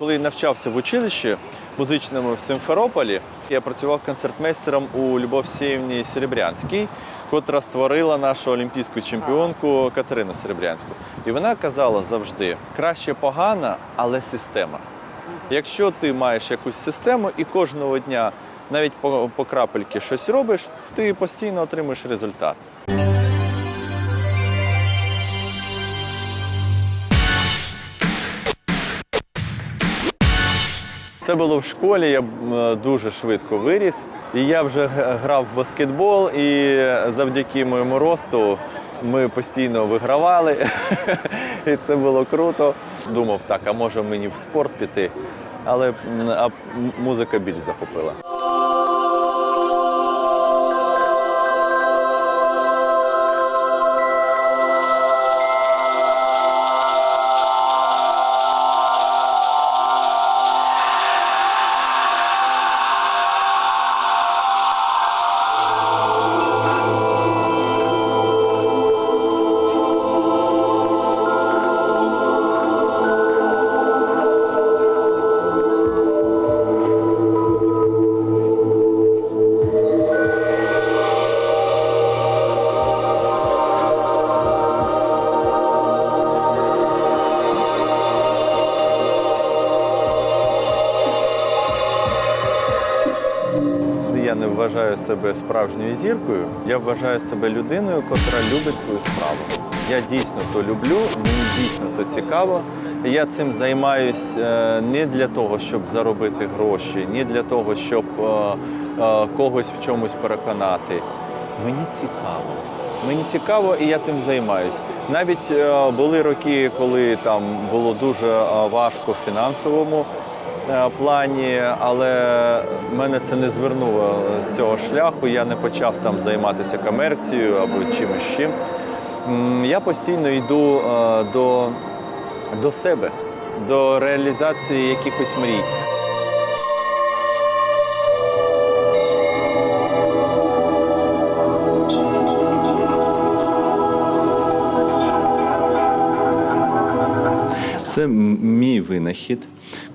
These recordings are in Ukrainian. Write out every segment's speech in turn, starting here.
Коли навчався в училищі музичному в Симферополі, я працював концертмейстером у Любов Сєвні Серебрянській, котра створила нашу олімпійську чемпіонку Катерину Серебрянську. І вона казала завжди: краще погана, але система. Якщо ти маєш якусь систему і кожного дня навіть по, по крапельки щось робиш, ти постійно отримуєш результат. Це було в школі, я е, дуже швидко виріс. І я вже грав в баскетбол, і завдяки моєму росту ми постійно вигравали. І це було круто. Думав, так, а може мені в спорт піти. Але а музика більш захопила. Себе справжньою зіркою. Я вважаю себе людиною, котра любить свою справу. Я дійсно то люблю, мені дійсно то цікаво. Я цим займаюсь е, не для того, щоб заробити гроші, не для того, щоб е, е, когось в чомусь переконати. Мені цікаво. Мені цікаво, і я тим займаюсь. Навіть були роки, коли там було дуже важко в фінансовому плані, але мене це не звернуло з цього шляху. Я не почав там займатися комерцією або чимось чим. Я постійно йду е, до, до себе, до реалізації якихось мрій. Це мій винахід.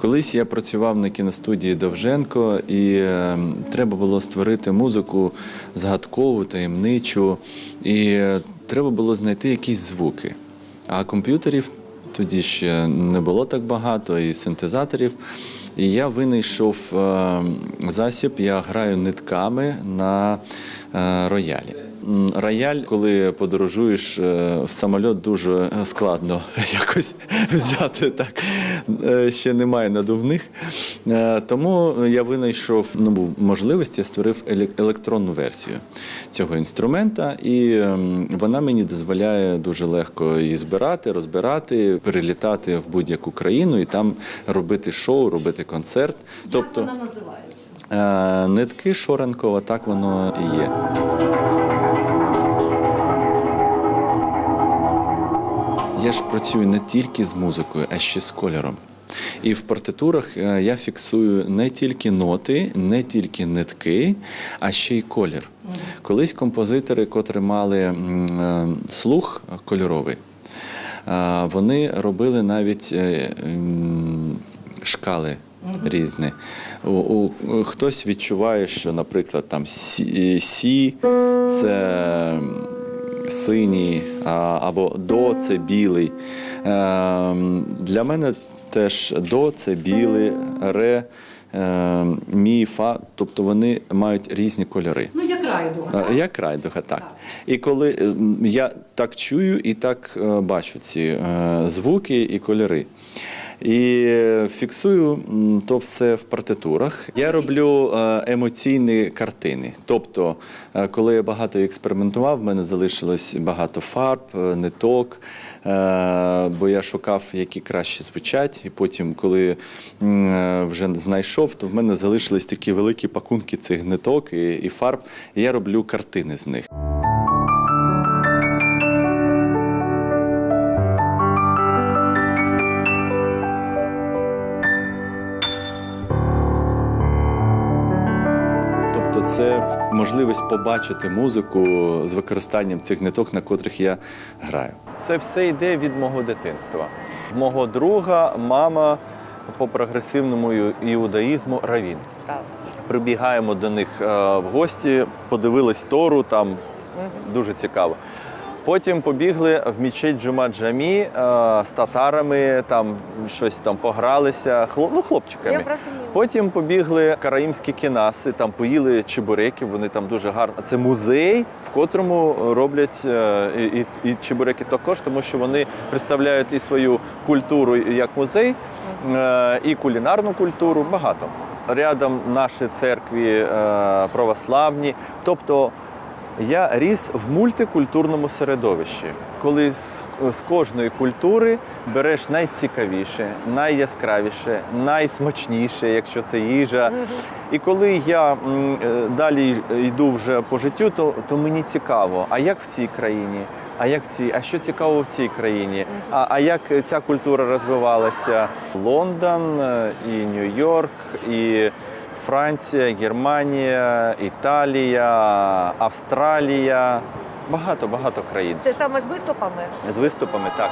Колись я працював на кіностудії Довженко, і е, треба було створити музику загадкову, таємничу, і е, треба було знайти якісь звуки. А комп'ютерів тоді ще не було так багато, і синтезаторів. І я винайшов е, засіб, я граю нитками на е, роялі. Рояль, коли подорожуєш е, в самоліт, дуже складно якось взяти так. Е, Ще немає надувних. Е, Тому я винайшов ну, можливість, я створив елек- електронну версію цього інструмента, і ем, вона мені дозволяє дуже легко її збирати, розбирати, перелітати в будь-яку країну і там робити шоу, робити концерт. Тобто Як вона називається? нитки Шоренкова, так воно і є. Я ж працюю не тільки з музикою, а ще з кольором. І в партитурах е, я фіксую не тільки ноти, не тільки нитки, а ще й колір. Колись композитори, котрі мали е, слух кольоровий, е, вони робили навіть шкали різні. У, у, хтось відчуває, що, наприклад, там сі, сі це синій, або до це білий. Е, Для мене теж до це білий, ре, е, мі, фа, тобто вони мають різні кольори. Ну, як райдуга. А, Як райдуга, так. І коли е, я так чую і так е, бачу ці е, звуки і кольори. І фіксую то все в партитурах. Я роблю е, емоційні картини. Тобто, е, коли я багато експериментував, в мене залишилось багато фарб, е, ниток, бо я шукав, які краще звучать. І потім, коли вже знайшов, то в мене залишились такі великі пакунки цих ниток і фарб. І я роблю картини з них. Це можливість побачити музику з використанням цих ниток, на котрих я граю. Це все йде від мого дитинства. Мого друга, мама по прогресивному іудаїзму равін. Так. Прибігаємо до них е, в гості, подивились Тору, там дуже цікаво. Потім побігли в мічеть Джума Джамі е, з татарами, там щось там погралися, хлоп, ну, хлопчиками. Я зрозуміла. Потім побігли караїмські кінаси, там поїли чебуреків, вони там дуже гарно. Це музей, в котрому роблять е, і, і чебуреки також, тому що вони представляють і свою культуру як музей, е, і кулінарну культуру. Багато. Рядом наші церкві е, православні. Тобто я ріс в мультикультурному середовищі, коли з, з кожної культури береш найцікавіше, найяскравіше, найсмачніше, якщо це їжа. І коли я м, е, далі йду вже по життю, то, то мені цікаво, а як в цій країні? А як в цій, а що цікаво в цій країні? А, а як ця культура розвивалася? Лондон, е, і Нью-Йорк, і Франція, Германія, Італія, Австралія. Багато багато країн Це саме з виступами? з виступами так.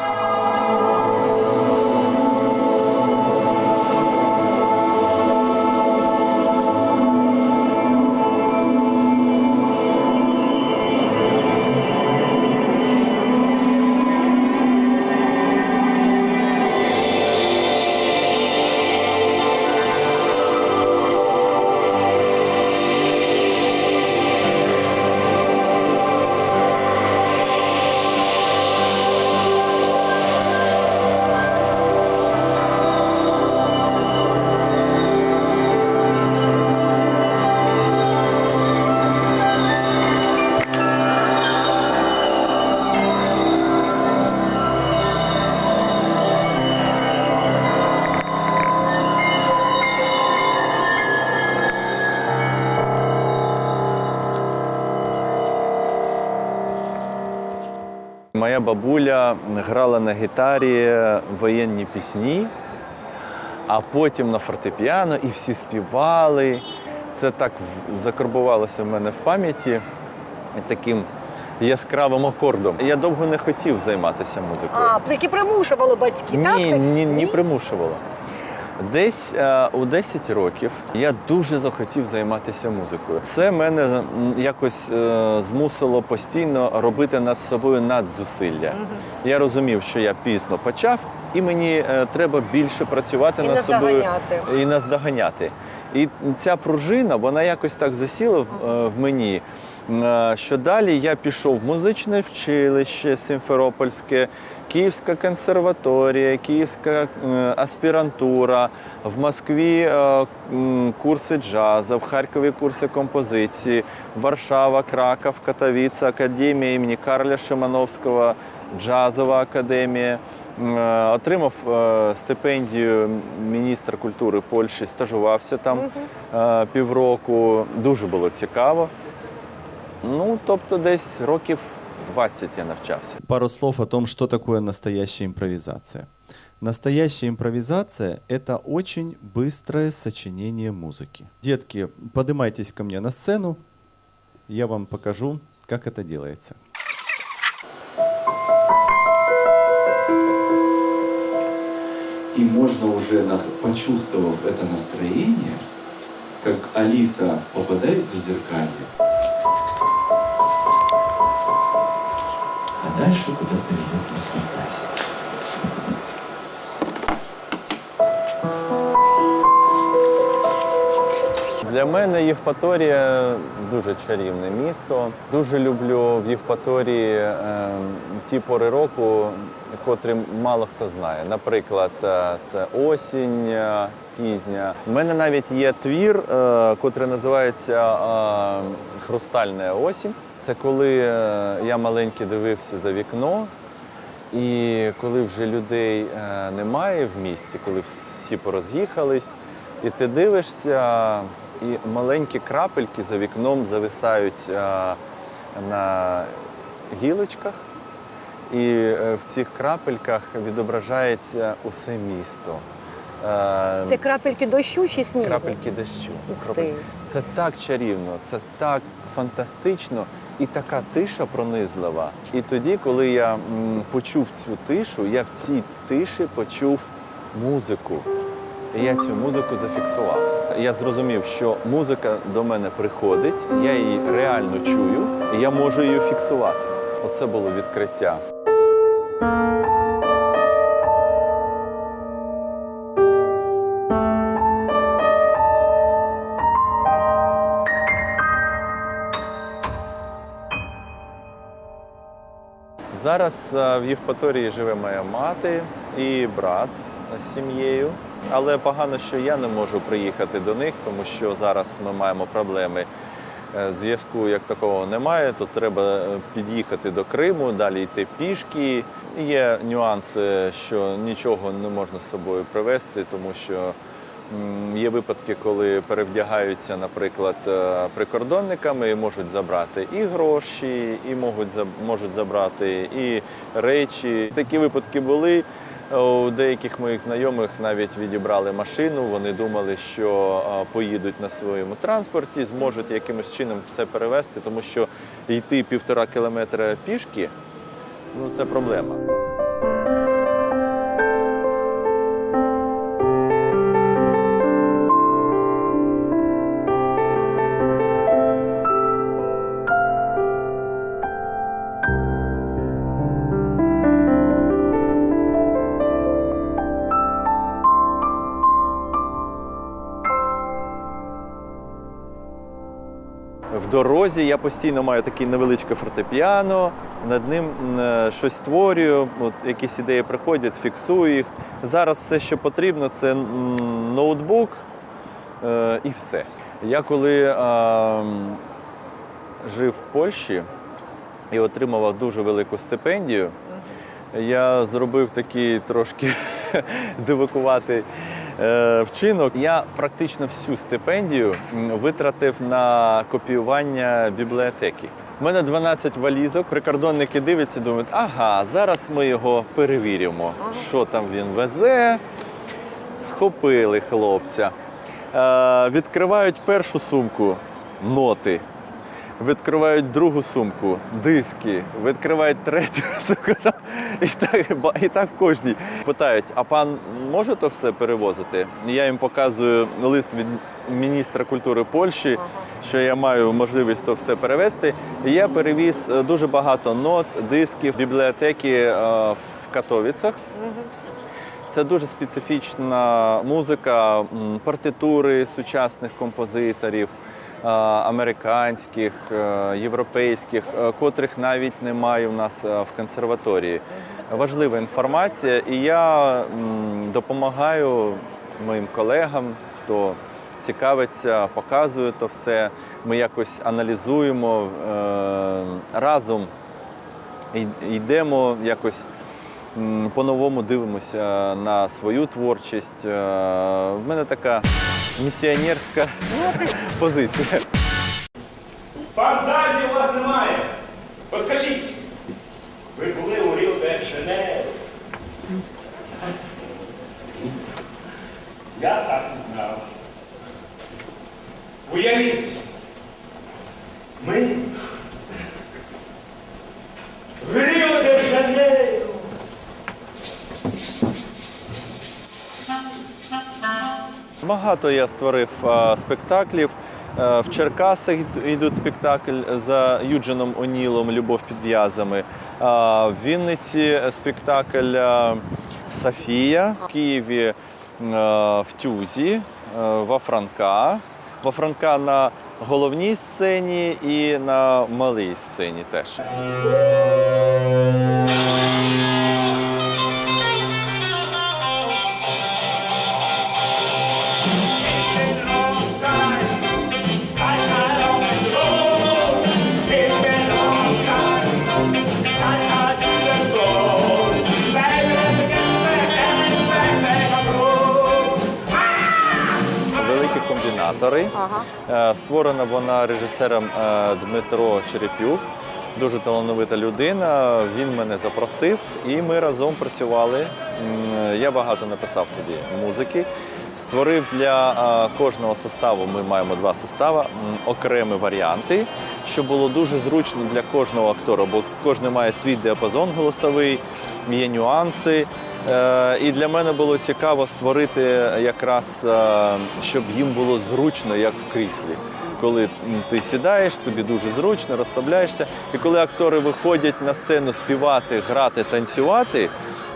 Моя бабуля грала на гітарі воєнні пісні, а потім на фортепіано і всі співали. Це так закарбувалося в мене в пам'яті таким яскравим акордом. Я довго не хотів займатися музикою. А, тільки примушувало батьки, так? Ні, Так? ні, ні примушувало. Десь е, у 10 років я дуже захотів займатися музикою. Це мене якось е, змусило постійно робити над собою надзусилля. Я розумів, що я пізно почав, і мені е, треба більше працювати І над собою і наздоганяти. І ця пружина, вона якось так засіла в, е, в мені. е, Що далі я пішов в музичне вчилище Симферопольське, Київська консерваторія, Київська е, аспірантура, в Москві е, курси джазу, в Харкові курси композиції, Варшава, Краков, Катовіца, Академія імені Карля Шимановського, Джазова академія. Е, Отримав стипендію міністра культури Польщі, стажувався там е, півроку. Дуже було цікаво. Ну, тобто, десь років 20 я навчався. Пару слов о том, что такое настоящая импровизация. Настоящая импровизация – это очень быстрое сочинение музыки. Детки, поднимайтесь ко мне на сцену, я вам покажу, как это делается. И можно уже, почувствовав это настроение, как Алиса попадает в зеркалье, дальше куда заведет нас фантазия. Для мене Євпаторія дуже чарівне місто. Дуже люблю в Євпаторії е, ті пори року, котрі мало хто знає. Наприклад, е, це осінь е, пізня. У мене навіть є твір, е, котрий називається е, Хрустальна осінь. Це коли е, я маленький дивився за вікно, і коли вже людей е, немає в місті, коли всі пороз'їхались, і ти дивишся, і маленькі крапельки за вікном зависають е, на гілочках, і в цих крапельках відображається усе місто. Це крапельки дощу чи снігу? крапельки дощу. Це так чарівно, це так фантастично і така тиша пронизлива. І тоді, коли я м, почув цю тишу, я в цій тиші почув музику. і я цю музику зафіксував. Я зрозумів, що музика до мене приходить, я її реально чую, і я можу її фіксувати. Оце було відкриття. Зараз е, в Євпаторії живе моя мати і брат з сім'єю. Але погано, що я не можу приїхати до них, тому що зараз ми маємо проблеми. Е, Зв'язку як такого немає, то треба е, під'їхати до Криму, далі йти пішки. Є нюанси, що нічого не можна з собою привезти, тому що є випадки, коли перевдягаються, наприклад, е, прикордонниками і можуть забрати і гроші, і можуть, забрати і речі. Такі випадки були. У деяких моїх знайомих навіть відібрали машину. Вони думали, що поїдуть на своєму транспорті, зможуть якимось чином все перевезти, тому що йти півтора кілометра пішки ну це проблема. Дорозі я постійно маю таке невеличке фортепіано, над ним е, щось створюю, от якісь ідеї приходять, фіксую їх. Зараз все, що потрібно, це ноутбук е, і все. Я коли м, жив в Польщі і отримував дуже велику стипендію, я зробив такий трошки дивакуватий вчинок. Я практично всю стипендію витратив на копіювання бібліотеки. У мене 12 валізок, прикордонники дивляться, думають, ага, зараз ми його перевіримо, що там він везе. Схопили хлопця. Е, відкривають першу сумку ноти. Відкривають другу сумку, диски, відкривають третю сумку. І так, і так в кожній. Питають, а пан може то все перевозити? Я їм показую лист від міністра культури Польщі, що я маю можливість то все перевезти. І я перевіз е, дуже багато нот, дисків, бібліотеки е, в Катовіцях. Це дуже специфічна музика, партитури сучасних композиторів, американських, е, європейських, е, котрих навіть немає у нас е, в консерваторії. Важлива інформація, і я допомагаю моїм колегам, хто цікавиться, показую то все. Ми якось аналізуємо е, разом йдемо якось по-новому дивимося на свою творчість. Е, В мене така місіонерська позиція. Фантазії у вас немає. От скажіть, ви були у Ріо де Жанейро? Я так і знав. Уявіть, ми в Ріо де Жанейро. Багато я створив е, спектаклів. Е, В Черкасах йдуть спектакль за Юджином Онілом Любов під в'язами. Е, В Вінниці спектакль Софія. В Києві в Тюзі, во Франка. Во Франка на головній сцені і на малій сцені теж. Ага. Е, Створена вона режисером е, Дмитро Черепюк. Дуже талановита людина. Він мене запросив, і ми разом працювали. Я багато написав тоді музики. Створив для е, кожного составу. Ми маємо два состави, окремі варіанти, що було дуже зручно для кожного актора, бо кожен має свій діапазон голосовий, є нюанси. Е, І для мене було цікаво створити якраз, е, щоб їм було зручно, як в кріслі. Коли ти сідаєш, тобі дуже зручно, розслабляєшся. І коли актори виходять на сцену співати, грати, танцювати,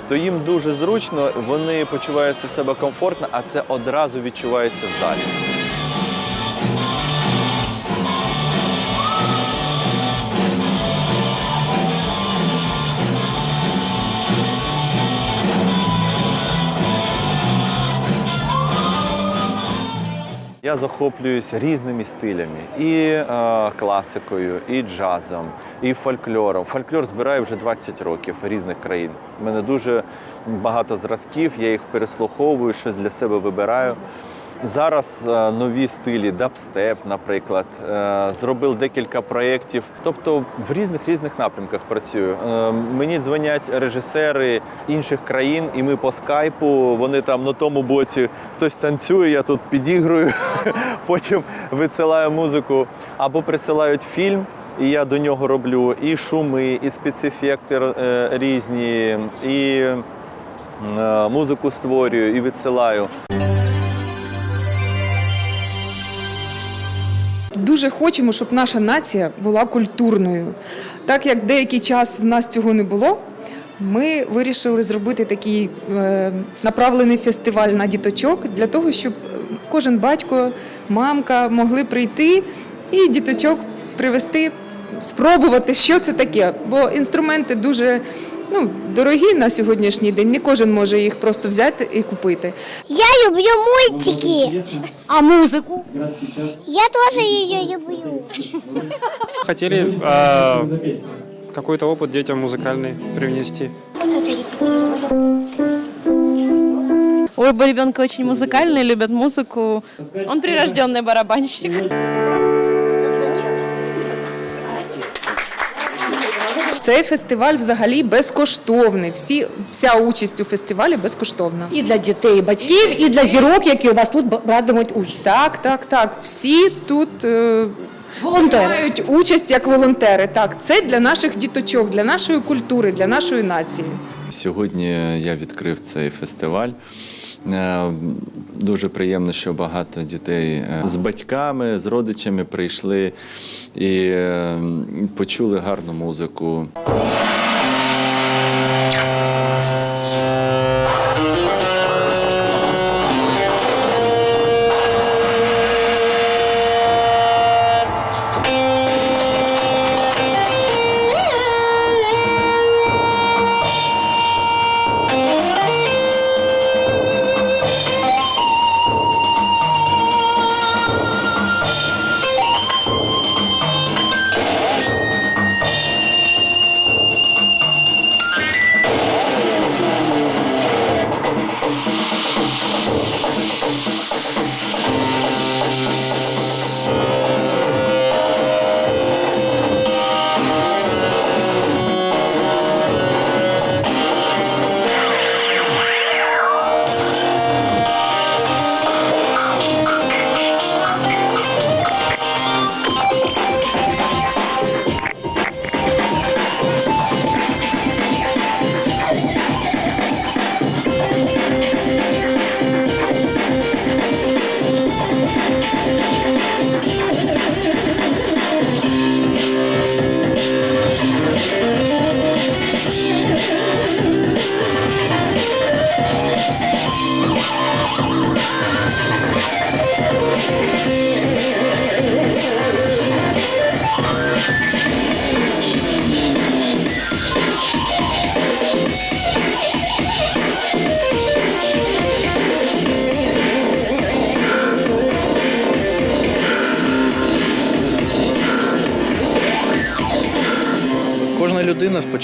то їм дуже зручно, вони почуваються себе комфортно, а це одразу відчувається в залі. Я захоплююсь різними стилями і е, класикою, і джазом, і фольклором. Фольклор збираю вже 20 років різних країн. У мене дуже багато зразків, я їх переслуховую, щось для себе вибираю. Зараз е, нові стилі, дабстеп, наприклад, е, зробив декілька проєктів. Тобто в різних різних напрямках працюю. Е, мені дзвонять режисери інших країн, і ми по скайпу. Вони там на тому боці хтось танцює, я тут підігрую, потім висилаю музику або присилають фільм. І я до нього роблю і шуми, і спецефекти різні, і музику створюю, і відсилаю. Дуже хочемо, щоб наша нація була культурною. Так як деякий час в нас цього не було, ми вирішили зробити такий е, направлений фестиваль на діточок для того, щоб кожен батько, мамка могли прийти і діточок привезти, спробувати, що це таке. Бо інструменти дуже ну, дорогі на сьогоднішній день. Не кожен може їх просто взяти і купити. Я люблю мультики. А музику? Я тоже ее люблю. Хотели э, какой-то опыт детям музыкальный привнести. Оба ребенка очень музыкальные, любят музыку. Он прирожденный барабанщик. Цей фестиваль взагалі безкоштовний. Всі, вся участь у фестивалі безкоштовна. І для дітей, і батьків, і для зірок, які у вас тут братимуть участь. Так, так, так. Всі тут е, Волонтери. мають участь як волонтери. Так, це для наших діточок, для нашої культури, для нашої нації. Сьогодні я відкрив цей фестиваль. Е, Дуже приємно, що багато дітей е, з батьками, з родичами прийшли і е, почули гарну музику.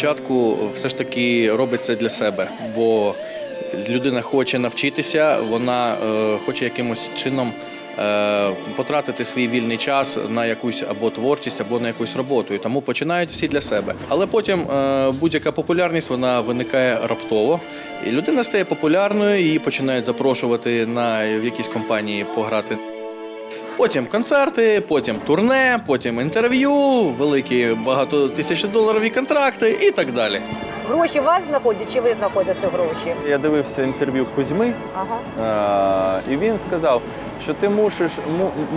Людина спочатку все ж таки робить це для себе, бо людина хоче навчитися, вона е, хоче якимось чином е, потратити свій вільний час на якусь або творчість, або на якусь роботу. І тому починають всі для себе. Але потім е, будь-яка популярність вона виникає раптово. І людина стає популярною, її починають запрошувати на в якісь компанії пограти. Потім концерти, потім турне, потім інтерв'ю, великі багатотисячодоларові контракти і так далі. Гроші вас знаходять чи ви знаходите гроші? Я дивився інтерв'ю Кузьми, Ага. Е, і він сказав, що ти мусиш,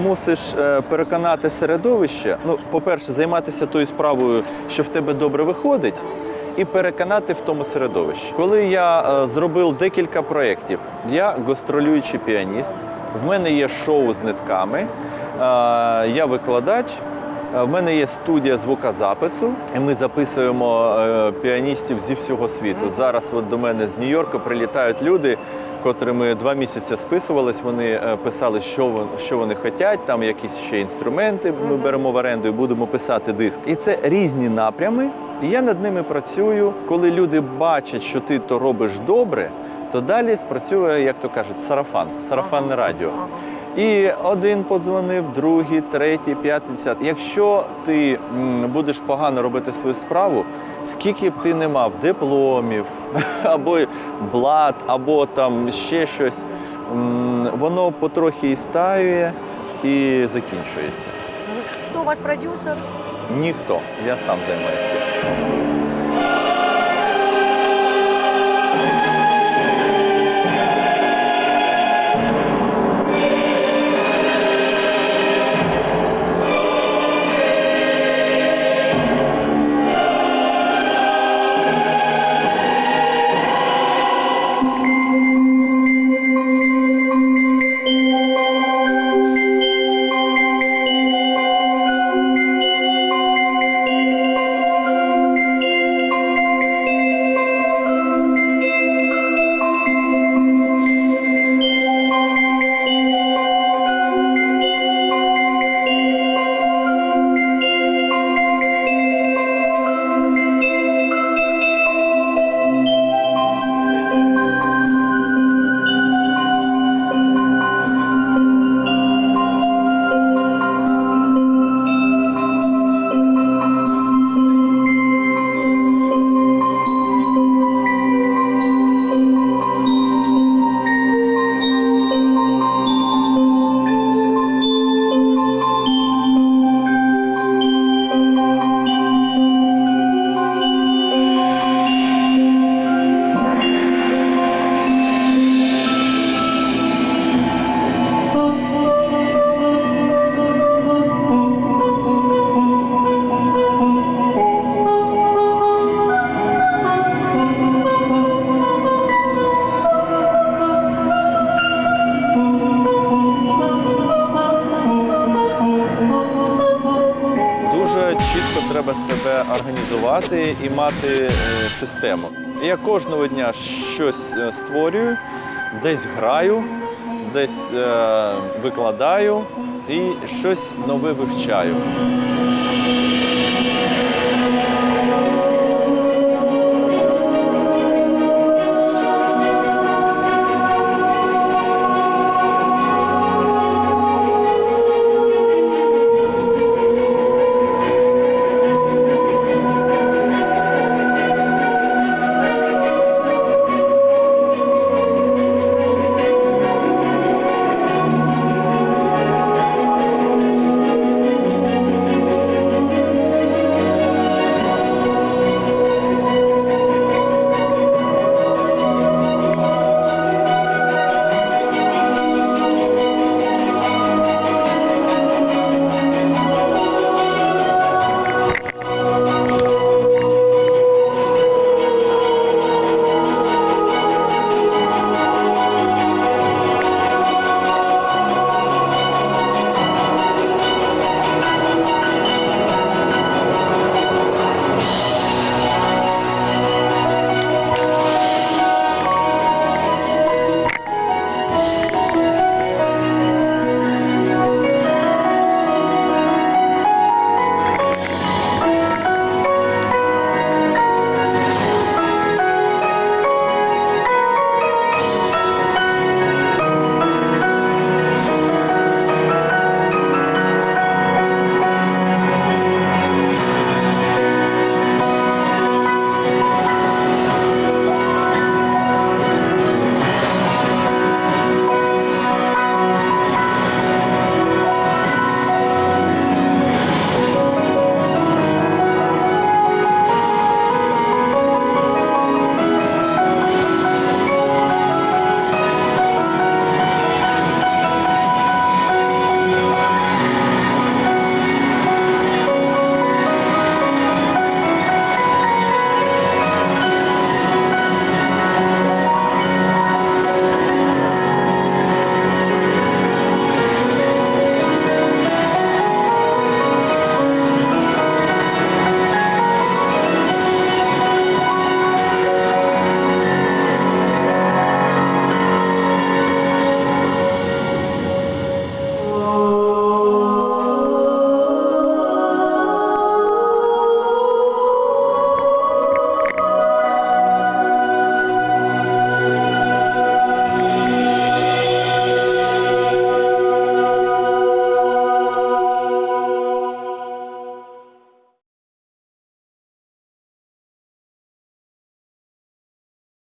мусиш е, переконати середовище. Ну, по-перше, займатися тою справою, що в тебе добре виходить, і переконати в тому середовищі. Коли я е, зробив декілька проєктів, я гастролюючий піаніст, в мене є шоу з нитками, е, я викладач. Е, В мене є студія звукозапису, і ми записуємо піаністів зі всього світу. Зараз от до мене з Нью-Йорка прилітають люди, котрими два місяці списувались. Вони е, писали, що вони, що вони хочуть, там якісь ще інструменти ми беремо в оренду і будемо писати диск. І це різні напрями. І я над ними працюю. Коли люди бачать, що ти то робиш добре, то далі спрацює, як то кажуть, сарафан, сарафанне радіо. І один подзвонив, другий, третій, п'ятий, десятий. Якщо ти будеш погано робити свою справу, скільки б ти не мав дипломів, або блат, або там ще щось, воно потрохи і стаює і закінчується. Хто у вас продюсер? Ніхто. Я сам займаюся. Себе організувати і мати е, систему. Я кожного дня щось е, створюю, десь граю, десь е, викладаю і щось нове вивчаю.